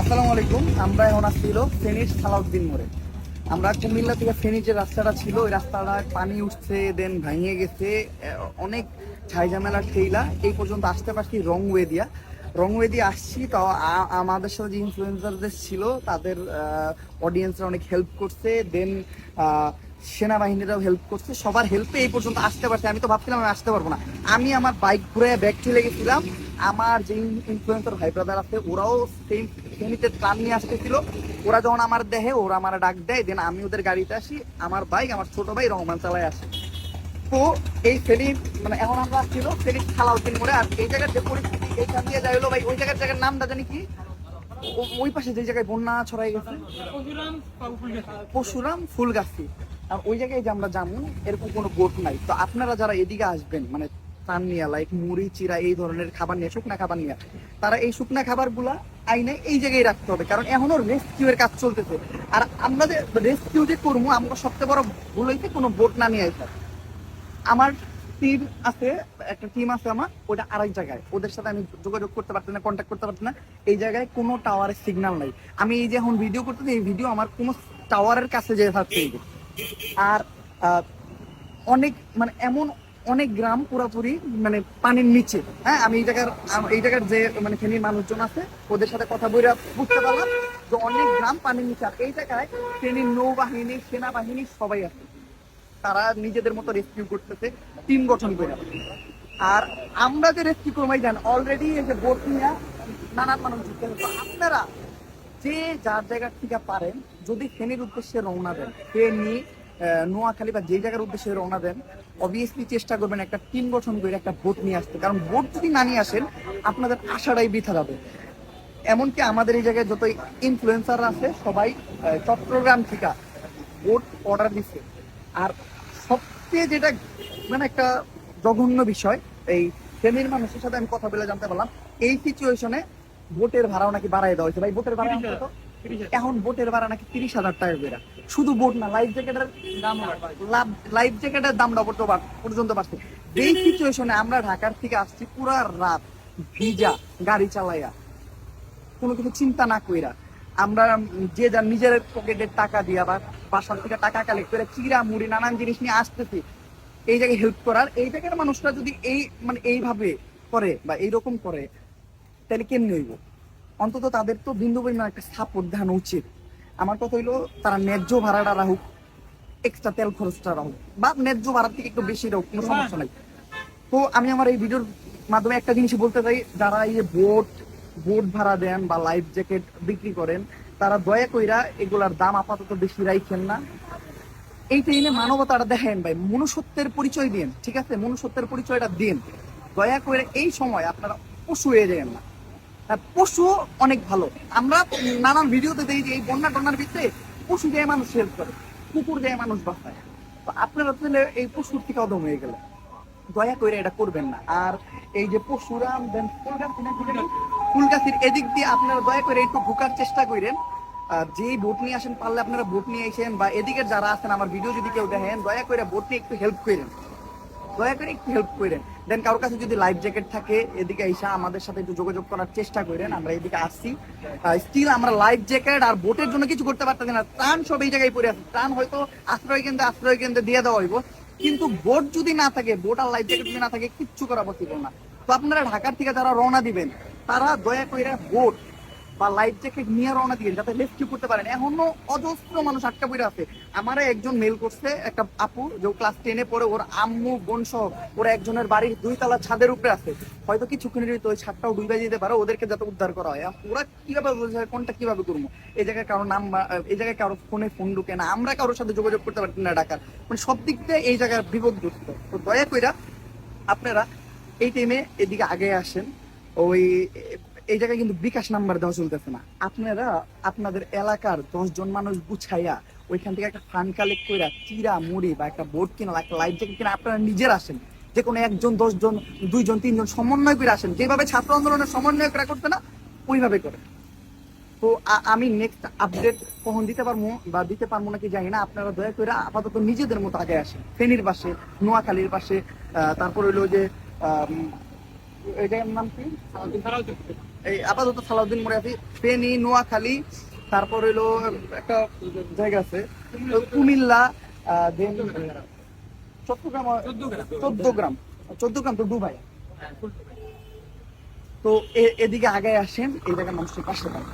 আসসালামু আলাইকুম, আমরা এখন আসছি হলো ফেনীর সালাউদ্দিন মোড়ে। আমরা কুমিল্লা থেকে ফেনীর যে রাস্তাটা ছিল, ওই রাস্তাটায় পানি উঠছে দেন ভাঙিয়ে গেছে অনেক ঝাইঝামেলা ঠেইলা। এই পর্যন্ত আসতে পারছি রং ওয়ে দিয়া। রং ওয়ে দিয়ে আসছি, তো আমাদের সাথে যে ইনফ্লুয়েন্সারদের ছিল, তাদের অডিয়েন্সরা অনেক হেল্প করছে দেন সেনাবাহিনীরাও হেল্প করছে সবার হেল্পে এই পর্যন্ত আসতে পারছে। আমি তো ভাবছিলাম আমি আসতে পারব না। আমি আমার বাইক ঘুরে ব্যাগ চলে গেছিলাম আমার যে ইনফ্লুয়েন্সার ভাই ব্রাদার আছে ওরাও সেম ফেনীতে ট্রাম নিয়ে আসতেছিল। ওরা যখন আমার দেহে ওরা আমার ডাক দেয় দেন আমি ওদের গাড়িতে আসি আমার বাইক আমার ছোট ভাই রহমান চালায় আসে। তো এই ফেরি মানে এখন আমরা ছিল ফেরি খালাউদ্দিন মোড়ে আর এই জায়গার যে পরিস্থিতি এইখান দিয়ে যাই হলো ভাই ওই জায়গার জায়গার নামটা জানি কি? ওই পাশে যে জায়গায় বন্যা ছড়াই গেছে। পরশুরাম ফুলগাছি। আর ওই জায়গায় যে আমরা যাব, এরকম কোনো বোট নাই। তো আপনারা যারা এদিকে আসবেন মানে পান নিয়ে লাইক মুড়ি চিরা এই ধরনের খাবার নিয়ে, শুকনা খাবার নিয়ে, তারা এই শুকনা খাবারগুলা আইনে এই জায়গায় রাখতে হবে। কারণ এখনও রেস্কিউ এর কাজ চলতেছে। আর আমরা রেস্কিউ যে করব, আমরা সবচেয়ে বড় ভুল হইতে কোনো বোট না নিয়ে আসা আমার টিম আছে, একটা টিম আছে আমার ওটা আরেক জায়গায়। ওদের সাথে আমি যোগাযোগ করতে পারছি না কন্ট্যাক্ট করতে পারছি না। এই জায়গায় কোনো টাওয়ারের সিগন্যাল নাই। আমি এই যে এখন ভিডিও করতেছি, এই ভিডিও আমার কোনো টাওয়ারের কাছে যেয়ে যে। আর অনেক মানে এমন অনেক গ্রাম পুরোপুরি মানে পানির নিচে। হ্যাঁ আমি এই জায়গার এই জায়গার যে মানে ফেনীর মানুষজন আছে, ওদের সাথে কথা বলে বুঝতে পারলাম যে অনেক গ্রাম পানির নিচে। আর এই জায়গায় ফেনীর নৌবাহিনী, সেনাবাহিনী সবাই আছে। তারা নিজেদের মতো রেস্কিউ করতেছে টিম গঠন করে আর আমরা যে রেস্কিউ করব জান অলরেডি এই যে বোট নিয়ে নানান মানুষ আপনারা যে যার জায়গা থেকে পারেন, যদি ফেনীর উদ্দেশ্যে রওনা দেন, ফেনী নোয়াখালী বা যে জায়গার উদ্দেশ্যে রওনা দেন অবভিয়াসলি চেষ্টা করবেন একটা টিম গঠন করে একটা বোট নিয়ে আসতে। কারণ বোট যদি না নিয়ে আসেন, আপনাদের আশাটাই বৃথা যাবে। এমনকি আমাদের এই জায়গায় যত ইনফ্লুয়েন্সার আছে, সবাই চট্টগ্রাম থেকে বোট অর্ডার দিচ্ছে আর সবচেয়ে যেটা মানে একটা জঘন্য বিষয়, এই ফ্যামিলির মানুষের সাথে আমি কথা বলে জানতে পারলাম, এই সিচুয়েশনে বোটের ভাড়াও নাকি বাড়াই দেওয়া হয়েছে ভাই বোটের ভাড়া কত? এখন বোটের ভাড়া নাকি তিরিশ হাজার টাকা করে শুধু বোট না লাইফ জ্যাকেটের দাম লাইফ জ্যাকেটের দামটা পর্যন্ত বাড়- পর্যন্ত বাড়ছে। এই সিচুয়েশনে আমরা ঢাকার থেকে আসছি পুরা রাত ভিজা গাড়ি চালাইয়া কোনো কিছু চিন্তা না কইরা আমরা যে যার নিজের পকেটের টাকা দিয়া বা বাসার থেকে টাকা কালেক্ট করে চিরা মুড়ি নানান জিনিস নিয়ে আসতেছি এই জায়গায় হেল্প করার এই জায়গার মানুষরা যদি এই মানে এইভাবে করে বা এইরকম করে তাহলে কেমনি হইব? অন্তত তাদের তো বিন্দু পরিমাণ একটা সাপোর্ট দেখানো উচিত। আমার কথা হইল, তারা ন্যায্য ভাড়াটা রাখুক এক্সট্রা তেল খরচটা রাখুক, বা ন্যায্য ভাড়ার থেকে একটু বেশি রাখুক, কোনো সমস্যা নাই। তো আমি আমার এই ভিডিওর মাধ্যমে একটা জিনিস বলতে চাই, যারা এই বোট বোট ভাড়া দেন বা লাইফ জ্যাকেট বিক্রি করেন, তারা দয়া কইরা এগুলার দাম আপাতত বেশি রাইখেন না। এই টাইমে মানবতাটা দেখেন ভাই, মনুষ্যত্বের পরিচয় দিন, ঠিক আছে? মনুষ্যত্বের পরিচয়টা দিন। দয়া করে এই সময় আপনারা পশু হয়ে যাবেন না। পশু অনেক ভালো। আমরা নানান ভিডিওতে দেখি যে এই বন্যা টন্যার ভিতরে পশু দিয়ে মানুষ হেল্প করে, কুকুর দিয়ে মানুষ বাঁচায়। তো আপনারা তাহলে এই পশুর থেকে অদম হয়ে গেলে দয়া করে এটা করবেন না। আর এই যে পশুরাম দেন? ফুলগাছির এদিক দিয়ে আপনারা দয়া করে একটু ঢুকার চেষ্টা করেন। আর যেই ভোট নিয়ে আসেন, পারলে আপনারা ভোট নিয়ে আসেন, বা এদিকের যারা আছেন, আমার ভিডিও যদি কেউ দেখেন, দয়া করে ভোট নিয়ে একটু হেল্প করেন। দয়া করে একটু হেল্প করেন। দেন কারোর কাছে যদি লাইফ জ্যাকেট থাকে, এদিকে এসে আমাদের সাথে একটু যোগাযোগ করার চেষ্টা করেন, আমরা এদিকে আসছি। স্টিল আমরা লাইফ জ্যাকেট আর বোটের জন্য কিছু করতে পারতেছি না। ত্রাণ সব এই জায়গায় পড়ে আছে। ত্রাণ হয়তো আশ্রয় কেন্দ্রে আশ্রয় কেন্দ্রে দিয়ে দেওয়া হইব। কিন্তু বোট যদি না থাকে বোট আর লাইফ জ্যাকেট যদি না থাকে, কিচ্ছু করা পসিবল না। তো আপনারা ঢাকার থেকে যারা রওনা দিবেন, তারা দয়া করে বোট বা লাইফ জ্যাকেট নিয়ে রওনা দিবেন যাতে রেস্কিউ করতে পারেন। এখনও অজস্র মানুষ আটকা পড়ে আছে। আমার একজন মেল করছে, একটা আপু, যে ক্লাস টেনে পড়ে, ওর আম্মু, বোন সহ, ওরা একজনের বাড়ির দুই তলা ছাদের উপরে আছে। হয়তো কিছুক্ষণের ভিতরে ওই ছাদটাও ডুবে যেতে পারে, ওদেরকে যাতে উদ্ধার করা হয়। ওরা কীভাবে বলছে, কোনটা কীভাবে করব? এই জায়গায় কারও নাম এই জায়গায় কারও ফোনে ফোন ঢুকে না। আমরা কারোর সাথে যোগাযোগ করতে পারছি না ঢাকার। মানে সব দিক দিয়ে এই জায়গায় বিপদগ্রস্ত তো দয়া কইরা আপনারা এই টাইমে এদিকে আগে আসেন। ওই এই জায়গায় কিন্তু বিকাশ নাম্বার দেওয়া চলতেছে না। আপনারা আপনাদের এলাকার দশ জন মানুষ গুছাইয়া ওইখান থেকে একটা ফান্ড কালেক্ট করে চিরা, মুড়ি বা একটা বোর্ড কিনা, একটা লাইফ জ্যাকেট কিনা আপনারা নিজের আসেন। যে কোনো একজন, দশজন, দুইজন, তিনজন সমন্বয় করে আসেন। যেভাবে ছাত্র আন্দোলনের সমন্বয় করা করতে না, ওইভাবে করে। তো আমি নেক্সট আপডেট কখন দিতে পারব বা দিতে পারব নাকি জানি না। আপনারা দয়া করে আপাতত নিজেদের মতো আগে আসেন। ফেনীর পাশে, নোয়াখালীর পাশে তারপর হইল যে আপাতত সালাউদ্দিন আছি ফেনী, নোয়াখালী, তারপর হইল একটা জায়গা আছে, কুমিল্লা দেন চট্টগ্রাম, চোদ্দ গ্রাম চোদ্দ গ্রাম তো দুবাই। তো এদিকে আগে আসেন, এই জায়গার মানুষের পাশে পান.